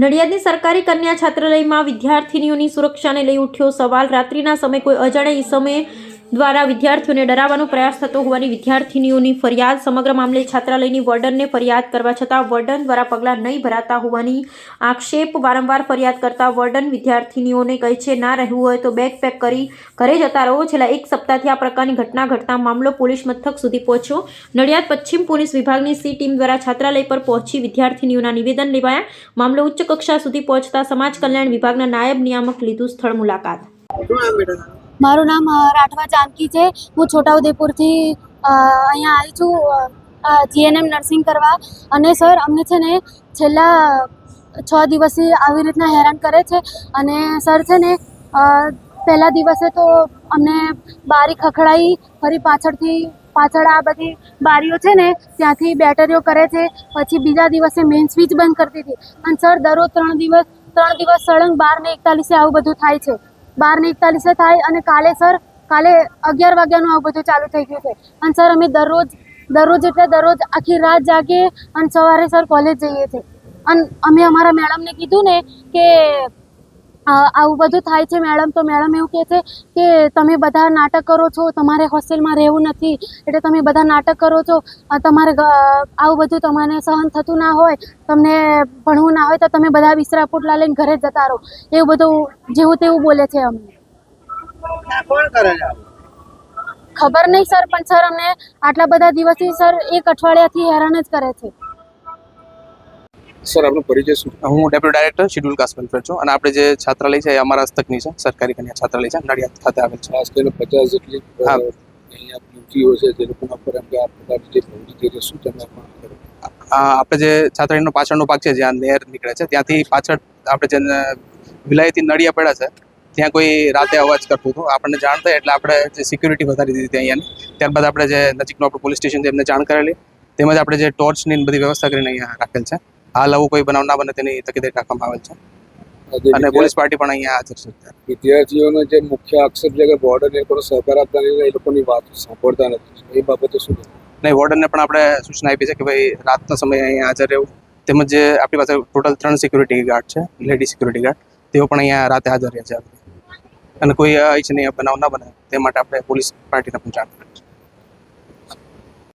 નડિયાદની સરકારી કન્યા છાત્રાલયમાં વિદ્યાર્થિનીઓની સુરક્ષાને લઈ ઉઠ્યો સવાલ. રાત્રિના સમયે કોઈ અજાણ્યા ઈસમે દ્વારા વિદ્યાર્થીઓને ડરાવવાનો પ્રયાસ થતો હોવાની વિદ્યાર્થીનીઓની ફરિયાદ, સમગ્ર મામલે છાત્રાલયની વોર્ડનને ફરિયાદ કરવા છતાં વોર્ડન દ્વારા પગલાં નહીં ભરાતા હોવાની આક્ષેપ વારંવાર ફરિયાદ કરતા વોર્ડન વિદ્યાર્થીનીઓને કહે છે, ના રહેવું હોય તો બેગ પેક કરી ઘરે જતા રહો. છેલ્લા એક સપ્તાહથી આ પ્રકારની ઘટના ઘટતા મામલો પોલીસ મથક સુધી પહોંચ્યો. નડિયાદ પશ્ચિમ પોલીસ વિભાગની સી ટીમ દ્વારા છાત્રાલય પર પહોંચી વિદ્યાર્થીનીઓના નિવેદન લેવાયા. મામલો ઉચ્ચ કક્ષા સુધી પહોંચતા સમાજ કલ્યાણ વિભાગના નાયબ નિયામક લીધું સ્થળ મુલાકાત? મારું નામ રાઠવા જાનકી છે. હું છોટાઉદેપુરથી અહીંયા આવી છું જીએનએમ નર્સિંગ કરવા. અને સર, અમને છે ને છેલ્લા છ દિવસથી આવી રીતના હેરાન કરે છે. અને સર છે ને પહેલા દિવસે તો અમને બારી ખખડાઈ, ફરી પાછળથી, પાછળ આ બધી બારીઓ છે ને, ત્યાંથી બેટરીઓ કરે છે. પછી બીજા દિવસે મેઇન સ્વિચ બંધ કરતી હતી. અને સર, દરરોજ ત્રણ દિવસ ત્રણ દિવસ સળંગ બાર ને એકતાલીસે આવું બધું થાય છે. બાર ને એકતાલીસે થાય અને કાલે સર, કાલે અગિયાર વાગ્યાનું આવું બધું ચાલુ થઈ ગયું છે. અને સર, અમે દરરોજ દરરોજ એટલે દરરોજ આખી રાત જાગીએ અને સવારે સર કોલેજ જઈએ છીએ. અને અમે અમારા મેડમને કીધું ને કે આવું બધું થાય છે મેડમ. તો મેડમ એવું કહે છે કે તમે બધા નાટક કરો છો તમારે હોસ્ટેલમાં રહેવું નથી. એટલે તમે બધા નાટક કરો છો. તમારે આવું બધું તમને સહન થતું ના હોય તમને ભણવું ના હોય તો તમે બધા વિસરા પોટલા લઈને ઘરે જતા રહો. એવું બધું જેવું તેવું બોલે છે અમને? ખબર નહીં સર પણ સર અમને આટલા બધા દિવસથી સર એક અઠવાડિયાથી હેરાન જ કરે છે. સર આપનો પરિચય શું? હું deputy director schedule caste welfare છું અને આપણે જે છાત્રાલય છે એ અમારા હસ્તકની છે સરકારી કન્યા છાત્રાલય છે નડિયાદ ખાતે આવેલ છે. ખાસ પચાસ જેટલી અહીંયા યુવતીઓ છે જે લોકોના પર એમ કે આ પ્રકારની જે પ્રવૃત્તિ છે, શું તમે પણ કરો? આ આપણે જે છાત્રાલયનો પાછળનો ભાગ છે જ્યાં નહેર નીકળે છે ત્યાંથી પાછળ આપણે જે વિલાયતી નળિયા પડ્યા છે ત્યાં કોઈ રાતે અવાજ કરતું હતું. આપણને જાણ થઈ એટલે આપણે જે સિક્યુરિટી વધારી દીધી હતી અહીંયાની. ત્યારબાદ આપણે જે નજીકનું આપણું પોલીસ સ્ટેશન છે એમને જાણ કરેલી. તેમજ આપણે જે ટોર્ચની બધી વ્યવસ્થા કરીને અહીંયા રાખેલ છે. હાલ આવું કોઈ બનાવ ના બને તેની તકેદારી રાખવામાં આવેલ છે. અને પોલીસ પાર્ટી પણ અહીંયા હાજર છે વિદ્યાર્થીઓનો જે મુખ્ય આક્ષેપ છે કે બોર્ડર એ લોકો સહકાર આપતા નથી એ લોકોની વાત સાંભળતા નથી. એ બાબતે શું? નહીં વોર્ડનને પણ આપણે સૂચના આપી છે કે ભાઈ રાતના સમયે અહીંયા હાજર રહેવું. તેમજ જે આપણી પાસે ટોટલ ત્રણ સિક્યુરિટી ગાર્ડ છે લેડી સિક્યુરિટી ગાર્ડ તેઓ પણ અહીંયા રાતે હાજર રહે છે. અને કોઈ અનિચ્છનીય બનાવ ના બને તે માટે આપણે પોલીસ પાર્ટીને પણ જાણ